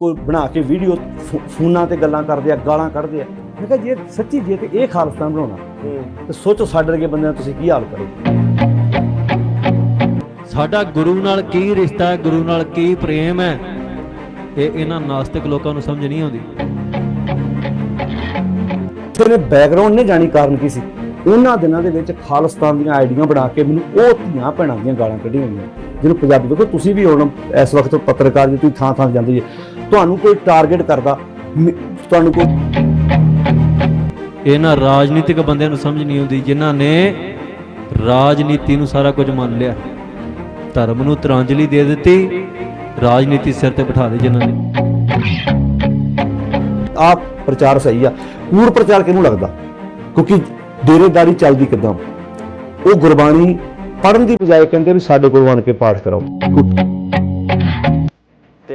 ਕੋਈ ਬਣਾ ਕੇ ਵੀਡੀਓ ਫੋਨਾਂ ਤੇ ਗੱਲਾਂ ਕਰਦੇ ਆ ਗਾਲਾਂ ਕੱਢਦੇ ਆ। ਮੈਂ ਕਿਹਾ ਜੇ ਸੱਚੀ ਜੇ ਤੇ ਇਹ ਖਾਲਸਤਾਨ ਬਣਾਉਣਾ ਤੇ ਸੋਚੋ ਸਾਡੇ ਵਰਗੇ ਬੰਦਿਆਂ ਦਾ ਤੁਸੀਂ ਕੀ ਹਾਲ ਕਰੋ। ਸਾਡਾ ਗੁਰੂ ਨਾਲ ਕੀ ਰਿਸ਼ਤਾ ਹੈ ਗੁਰੂ ਨਾਲ ਕੀ ਪ੍ਰੇਮ ਹੈ ਇਹ ਇਹਨਾਂ ਨਾਸਤਿਕ ਲੋਕਾਂ ਨੂੰ ਸਮਝ ਨਹੀਂ ਆਉਂਦੀ। ਉਹਨੇ ਬੈਕਗ੍ਰਾਉਂਡ ਨੇ ਜਾਣੀ ਕਾਰਨ ਕੀ ਸੀ? ਉਹਨਾਂ ਦਿਨਾਂ ਦੇ ਵਿੱਚ ਖਾਲਿਸਤਾਨ ਦੀਆਂ ਆਈਡੀਆਂ ਬਣਾ ਕੇ ਮੈਨੂੰ ਉਹ ਧੀਆਂ ਭੈਣਾਂ ਦੀਆਂ ਗਾਲਾਂ ਕੱਢੀਆਂ ਗਈਆਂ। ਜਿਹਨੂੰ ਪੰਜਾਬੀ ਦੇਖੋ ਤੁਸੀਂ ਵੀ ਹੁਣ ਇਸ ਵਕਤ ਪੱਤਰਕਾਰ ਜੀ ਤੁਸੀਂ ਥਾਂ ਥਾਂ ਜਾਂਦੇ ਜੀ। ਤੁਹਾਨੂੰ ਕੋਈ ਟਾਰਗੇਟ ਕਰਦਾ? ਤੁਹਾਨੂੰ ਕੋਈ ਇਹਨਾਂ ਰਾਜਨੀਤਿਕ ਬੰਦਿਆਂ ਨੂੰ ਸਮਝ ਨਹੀਂ ਆਉਂਦੀ ਜਿਨ੍ਹਾਂ ਨੇ ਰਾਜਨੀਤੀ ਨੂੰ ਸਾਰਾ ਕੁਝ ਮੰਨ ਲਿਆ। ਧਰਮ ਨੂੰ ਤਰਾਂਜਲੀ ਦੇ ਦਿੱਤੀ ਰਾਜਨੀਤੀ ਸਿਰ ਤੇ ਬਿਠਾ ਦੇ ਜਿਨ੍ਹਾਂ ਨੇ। ਆਪ ਪ੍ਰਚਾਰ ਸਹੀ ਆ। ਕੂੜ ਪ੍ਰਚਾਰ ਕਿਹਨੂੰ ਲੱਗਦਾ? ਕਿਉਂਕਿ ਡੇਰੇਦਾਰੀ ਚੱਲਦੀ ਕਿਦਾਂ? ਉਹ ਗੁਰਬਾਣੀ ਪੜਨ ਦੀ ਬਜਾਏ ਕਹਿੰਦੇ ਵੀ ਸਾਡੇ ਕੋਲ ਆਣ ਕੇ ਪਾਠ ਕਰਾਓ।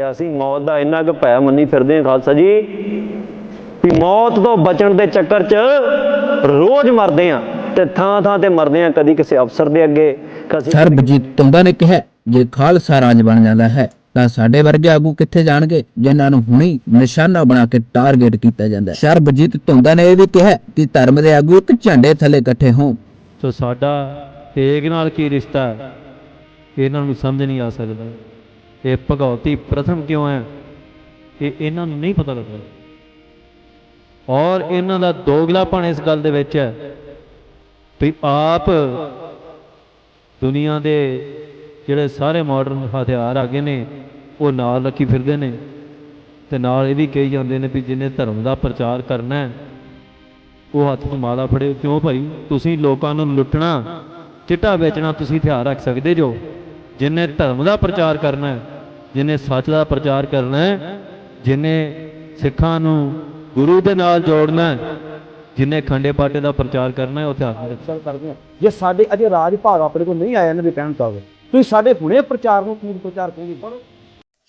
ਤੇ ਅਸੀਂ ਮੌਤ ਦਾ ਇੰਨਾ ਕੁ ਭੈ ਮੰਨੀ ਫਿਰਦੇ ਹਾਂ ਖਾਲਸਾ ਜੀ ਵੀ ਮੌਤ ਤੋਂ ਬਚਣ ਦੇ ਚੱਕਰ 'ਚ ਰੋਜ਼ ਮਰਦੇ ਆ ਤੇ ਥਾਂ ਥਾਂ ਤੇ ਮਰਦੇ ਆ ਕਦੀ ਕਿਸੇ ਅਫਸਰ ਦੇ ਅੱਗੇ ਕਦੀ ਸਰਬਜੀਤ ਤੁੰਦਾ ਨੇ ਕਿਹਾ ਜੇ ਖਾਲਸਾ ਰਾਜ ਬਣ ਜਾਂਦਾ ਹੈ ਤਾਂ ਸਾਡੇ ਵਰਗੇ ਆਗੂ ਕਿੱਥੇ ਜਾਣਗੇ ਜਿਨ੍ਹਾਂ ਨੂੰ ਹੁਣੀ ਨਿਸ਼ਾਨਾ ਬਣਾ ਕੇ ਟਾਰਗੇਟ ਕੀਤਾ ਜਾਂਦਾ ਹੈ? ਸਰਬਜੀਤ ਤੁੰਦਾ ਨੇ ਇਹ ਵੀ ਕਿਹਾ ਕਿ ਧਰਮ ਦੇ ਆਗੂ ਇੱਕ ਝੰਡੇ ਥੱਲੇ ਇਕੱਠੇ ਹੋਣ। ਸੋ ਸਾਡਾ ਏਕ ਨਾਲ ਕੀ ਰਿਸ਼ਤਾ ਹੈ ਇਹਨਾਂ ਨੂੰ ਸਮਝ ਨਹੀਂ ਆ ਸਕਦਾ। ਇਹ ਭਗਉਤੀ ਪ੍ਰਥਮ ਕਿਉਂ ਹੈ? ਇਹ ਇਹਨਾਂ ਨੂੰ ਨਹੀਂ ਪਤਾ ਲੱਗਦਾ। ਔਰ ਇਹਨਾਂ ਦਾ ਦੋਗਲਾਪਣ ਇਸ ਗੱਲ ਦੇ ਵਿੱਚ ਹੈ ਵੀ ਆਪ ਦੁਨੀਆ ਦੇ ਜਿਹੜੇ ਸਾਰੇ ਮਾਡਰਨ ਹਥਿਆਰ ਆ ਗਏ ਨੇ, ਉਹ ਨਾਲ ਰੱਖੀ ਫਿਰਦੇ ਨੇ ਤੇ ਨਾਲ ਇਹ ਵੀ ਕਹੀ ਜਾਂਦੇ ਨੇ ਵੀ ਜਿਹਨੇ ਧਰਮ ਦਾ ਪ੍ਰਚਾਰ ਕਰਨਾ ਹੈ, ਉਹ ਹੱਥ 'ਚ ਮਾਲਾ ਫੜੇ, ਕਿਉਂ ਭਾਈ? ਤੁਸੀਂ ਲੋਕਾਂ ਨੂੰ ਲੁੱਟਣਾ, ਚਿੱਟਾ ਵੇਚਣਾ, ਤੁਸੀਂ ਹਥਿਆਰ ਰੱਖ ਸਕਦੇ ਜੋ ਜਿਨੇ ਧਰਮ ਦਾ ਪ੍ਰਚਾਰ ਕਰਨਾ ਹੈ। ਜਿਨੇ ਸੱਚ ਦਾ ਪ੍ਰਚਾਰ ਕਰਨਾ ਹੈ ਜਿਨੇ ਸਿੱਖਾਂ ਨੂੰ ਗੁਰੂ ਦੇ ਨਾਲ ਜੋੜਨਾ ਹੈ ਜਿਨੇ ਖੰਡੇ ਪਾਟੇ ਦਾ ਪ੍ਰਚਾਰ ਕਰਨਾ ਹੈ ਉਹ ਹਥਿਆਰ ਰੱਖ ਸਰ ਕਰਦੇ ਆ। ਜੇ ਸਾਡੇ ਅਜੇ ਰਾਜ ਭਾਗ ਆਪਣੇ ਕੋਲ ਨਹੀਂ ਆਇਆ ਇਹਨਾਂ ਦੇ ਕਹਿਣ ਤਾਵੇ ਤੁਸੀਂ ਸਾਡੇ ਹੁਣੇ ਪ੍ਰਚਾਰ ਨੂੰ ਕੂੜ ਪ੍ਰਚਾਰ ਕਹਿੰਦੇ ਪੜੋ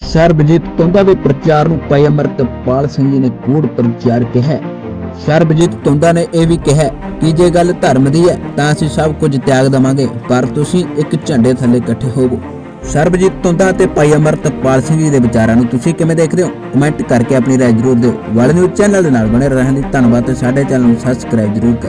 ਸਰਬਜੀਤ ਤੁੰਦਾ ਵੀ ਪ੍ਰਚਾਰ ਨੂੰ ਪਈ ਅਮਰਤਪਾਲ ਸਿੰਘ ਜੀ ਨੇ ਕੂੜ ਪ੍ਰਚਾਰ ਕਿਹਾ ਸਰਬਜੀਤ ਤੁੰਦਾ ਨੇ ਇਹ ਵੀ ਕਿਹਾ ਕਿ ਜੇ ਗੱਲ ਧਰਮ ਦੀ ਹੈ ਤਾਂ ਅਸੀਂ ਸਭ ਕੁਝ ਤਿਆਗ ਦਵਾਂਗੇ ਪਰ ਤੁਸੀਂ ਇੱਕ ਝੰਡੇ ਥੱਲੇ ਇਕੱਠੇ ਹੋਵੋ। ਸਰਬਜੀਤ ਤੁੰਦਾ ਤੇ ਭਾਈ ਅਮਰਤਪਾਲ ਸਿੰਘ ਜੀ ਦੇ ਵਿਚਾਰਾਂ ਨੂੰ ਤੁਸੀਂ ਕਿਵੇਂ ਦੇਖਦੇ ਹੋ? ਕਮੈਂਟ ਕਰਕੇ ਆਪਣੀ ਰਾਏ ਜ਼ਰੂਰ ਦਿਓ। ਵਾਲੇ ਨਿਊਜ਼ ਚੈਨਲ ਦੇ ਨਾਲ ਬਣੇ ਰਹਿਣ ਲਈ ਧੰਨਵਾਦ ਤੇ ਸਾਡੇ ਚੈਨਲ ਨੂੰ ਸਬਸਕ੍ਰਾਈਬ ਜ਼ਰੂਰ ਕਰੋ